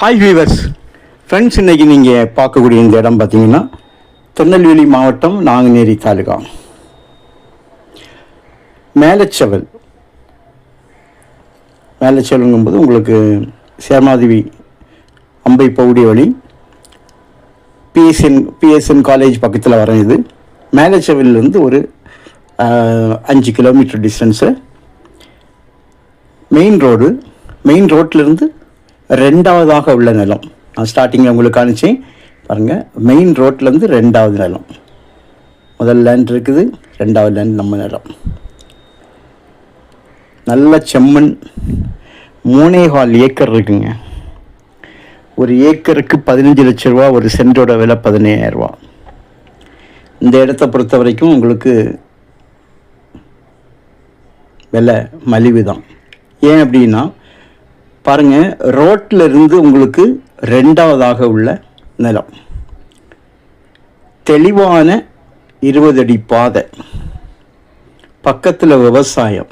Hi viewers friends இன்றைக்கி நீங்கள் பார்க்கக்கூடிய இந்த இடம் பார்த்தீங்கன்னா திருநெல்வேலி மாவட்டம் நாங்குநேரி தாலுகா. மேலச்செவல். மேலச்செவலுங்கும்போது உங்களுக்கு சேமாதேவி அம்பை பவுடி வழி பிஎஸ்என் பிஎஸ்என் காலேஜ் பக்கத்தில் வர இது. மேலச்செவல்லேருந்து ஒரு அஞ்சு kilometre distance main road main ரோட்லேருந்து ரெண்டாவதாக உள்ள நிலம். நான் ஸ்டார்டிங்கில் உங்களுக்கு காணிச்சேன் பாருங்கள் மெயின் ரோட்லேருந்து ரெண்டாவது நிலம். முதல் லேண்ட் இருக்குது ரெண்டாவது லேண்ட் நம்ம நிலம். நல்ல செம்மண் மூணேகால் ஏக்கர் இருக்குங்க. ஒரு ஏக்கருக்கு பதினஞ்சு லட்ச ரூபா ஒரு சென்டோட விலை பதினேழாயிரரூபா இந்த இடத்த பொறுத்த வரைக்கும் உங்களுக்கு விலை மலிவு தான் ஏன் அப்படின்னா பாருங்கள் ரோட்டில் இருந்து உங்களுக்கு ரெண்டாவதாக உள்ள நிலம். தெளிவான இருபது அடி பாதை. பக்கத்தில் விவசாயம்.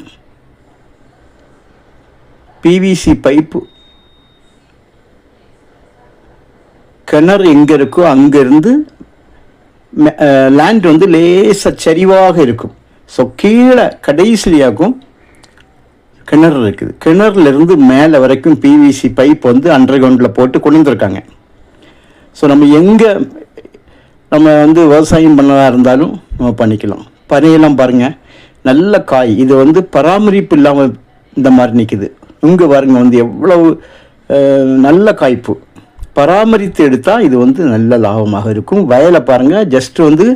PVC pipe. கிணறு எங்கே இருக்கோ அங்கேருந்து லேண்ட் வந்து லேசாக சரிவாக இருக்கும். ஸோ கீழே கடைசிலியாக்கும் கிணறு இருக்குது. கிணறுலேருந்து மேலே வரைக்கும் பிவிசி பைப் வந்து அண்டர் கிரவுண்டில் போட்டு கொண்டு வந்திருக்காங்க ஸோ நம்ம எங்கே நம்ம வந்து விவசாயம் பண்ணதாக இருந்தாலும் நம்ம பண்ணிக்கலாம். பனையெல்லாம் பாருங்கள் நல்ல காய். இது வந்து பராமரிப்பு இல்லாமல் இந்த மாதிரி நிற்கிது இங்கே பாருங்கள் வந்து எவ்வளவு நல்ல காய்ப்பு. பராமரித்து எடுத்தால் இது வந்து நல்ல லாபமாக இருக்கும். வயலை பாருங்கள் ஜஸ்ட் வந்து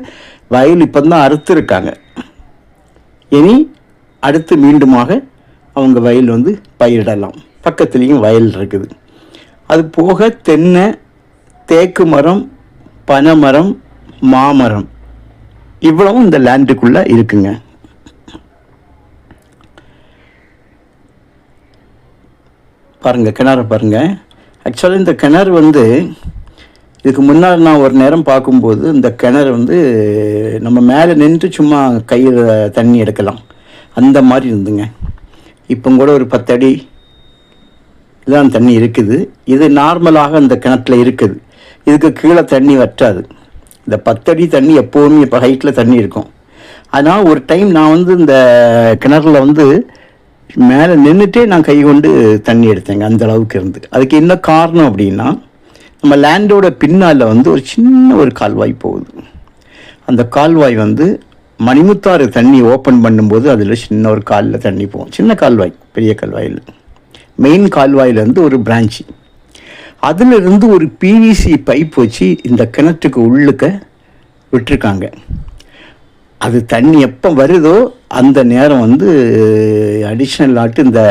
வயல் இப்போ தான் அறுத்துருக்காங்க. இனி அடுத்து மீண்டுமாக அவங்க வயல் வந்து பயிரிடலாம். பக்கத்துலேயும் வயல் இருக்குது. அது போக தென்னை தேக்கு மரம் பனைமரம் மாமரம். இவ்வளவும் இந்த லேண்டுக்குள்ளே இருக்குங்க. பாருங்கள் கிணறு பாருங்கள் ஆக்சுவலாக இந்த கிணறு வந்து இதுக்கு முன்னால் நான் ஒரு நேரம் பார்க்கும்போது இந்த கிணறு வந்து நம்ம மேலே நின்று சும்மா கையில் தண்ணி எடுக்கலாம். அந்த மாதிரி இருந்துங்க. இப்போ கூட ஒரு பத்தடி இதான் தண்ணி இருக்குது. இது நார்மலாக அந்த கிணத்துல இருக்குது. இதுக்கு கீழே தண்ணி வற்றாது. இந்த பத்தடி தண்ணி எப்போவுமே இப்போ ஹைட்டில் தண்ணி இருக்கும். ஆனால் ஒரு டைம் நான் வந்து இந்த கிணறுல வந்து மேலே நின்றுட்டே நான் கை கொண்டு தண்ணி எடுத்தேங்க அந்த அளவுக்கு இருந்து. அதுக்கு என்ன காரணம் அப்படின்னா நம்ம லேண்டோட பின்னால் வந்து ஒரு சின்ன ஒரு கால்வாய் போகுது. அந்த கால்வாய் வந்து மணிமுத்தாறு தண்ணி ஓப்பன் பண்ணும்போது அதில் சின்ன ஒரு காலில் தண்ணி போகும். சின்ன கால்வாய் பெரிய கால்வாயில். மெயின் கால்வாயிலேருந்து ஒரு பிரான்ச்சு அதிலிருந்து ஒரு பிவிசி பைப் வச்சு இந்த கிணற்றுக்கு உள்ளுக்க விட்டுருக்காங்க. அது தண்ணி எப்போ வருதோ அந்த நேரம் வந்து அடிஷ்னல் ஆட்டு இந்த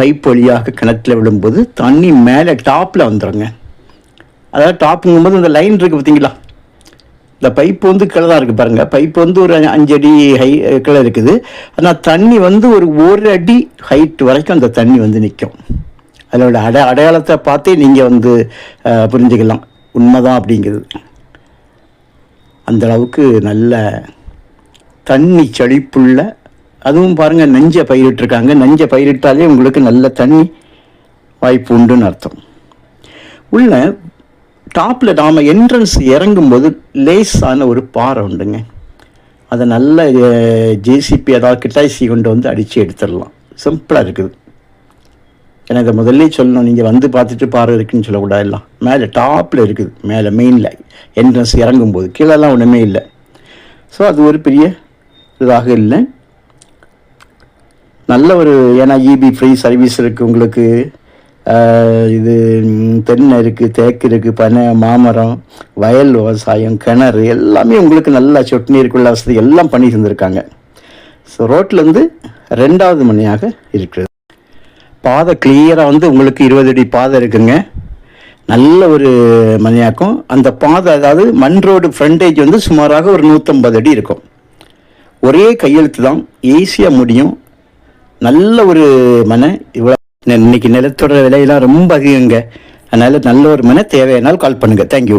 பைப் வழியாக கிணத்துல விழும்போது தண்ணி மேலே டாப்பில் வந்துடுங்க அதாவது டாப்புங்கும்போது இந்த லைன் இருக்குது பார்த்தீங்களா? இந்த பைப் வந்து கீழே தான் இருக்குது பாருங்கள் பைப் வந்து ஒரு அஞ்சு அடி ஹை கீழே இருக்குது. ஆனால் தண்ணி வந்து ஒரு ஒரு அடி ஹைட் வரைக்கும் அந்த தண்ணி வந்து நிற்கும் அதோட அட அடையாளத்தை பார்த்தே நீங்கள் வந்து அஹ், புரிஞ்சுக்கலாம். உண்மைதான் அப்படிங்கிறது. அந்த அளவுக்கு நல்ல தண்ணி செழிப்புள்ள அதுவும் பாருங்கள் நஞ்சை பயிரிட்டிருக்காங்க. நஞ்சை பயிரிட்டாலே உங்களுக்கு நல்ல தண்ணி வாய்ப்பு உண்டுன்னு அர்த்தம். உள்ள டாப்பில் நாம் என்ட்ரன்ஸ் இறங்கும்போது லேஸான ஒரு பாறை உண்டுங்க. அதை நல்ல ஜேசிபி அதாவது கிட்டாய்சி கொண்டு வந்து அடித்து எடுத்துடலாம். சிம்பிளாக இருக்குது. ஏன்னா இதை முதல்ல சொல்லணும். நீங்கள் வந்து பார்த்துட்டு பாறை இருக்குன்னு சொல்லக்கூடாது எல்லாம். மேலே டாப்பில் இருக்குது. மேலே மெயினில் என்ட்ரன்ஸ் இறங்கும்போது. கீழெல்லாம் ஒன்றுமே இல்லை. ஸோ அது ஒரு பெரிய இதாக இல்லை. நல்ல ஒரு ஏன்னா இபி ஃப்ரீ சர்வீஸ் இருக்குது உங்களுக்கு. இது தென்னை இருக்குது தேக்கு இருக்குது பனை மாமரம் வயல் விவசாயம் கிணறு எல்லாமே உங்களுக்கு நல்லா சொட்டு நீருக்குள்ள வசதி எல்லாம் பண்ணி தந்திருக்காங்க. ஸோ ரோட்லேருந்து ரெண்டாவது மணியாக இருக்குது பாதை கிளியராக வந்து உங்களுக்கு இருபது அடி பாதை இருக்குங்க. நல்ல ஒரு மணியாக்கும். அந்த பாதை அதாவது மண் ரோடு ஃப்ரண்டேஜ் வந்து சுமாராக ஒரு நூற்றம்பது அடி இருக்கும். ஒரே கையெழுத்து தான் ஈஸியாக முடியும். நல்ல ஒரு மனை இவ்வளோ இன்னைக்கு நிலத்தோட விலையெல்லாம் ரொம்ப அதிகங்க அதனால் நல்ல ஒரு மன தேவையானால் கால் பண்ணுங்கள் தேங்க்யூ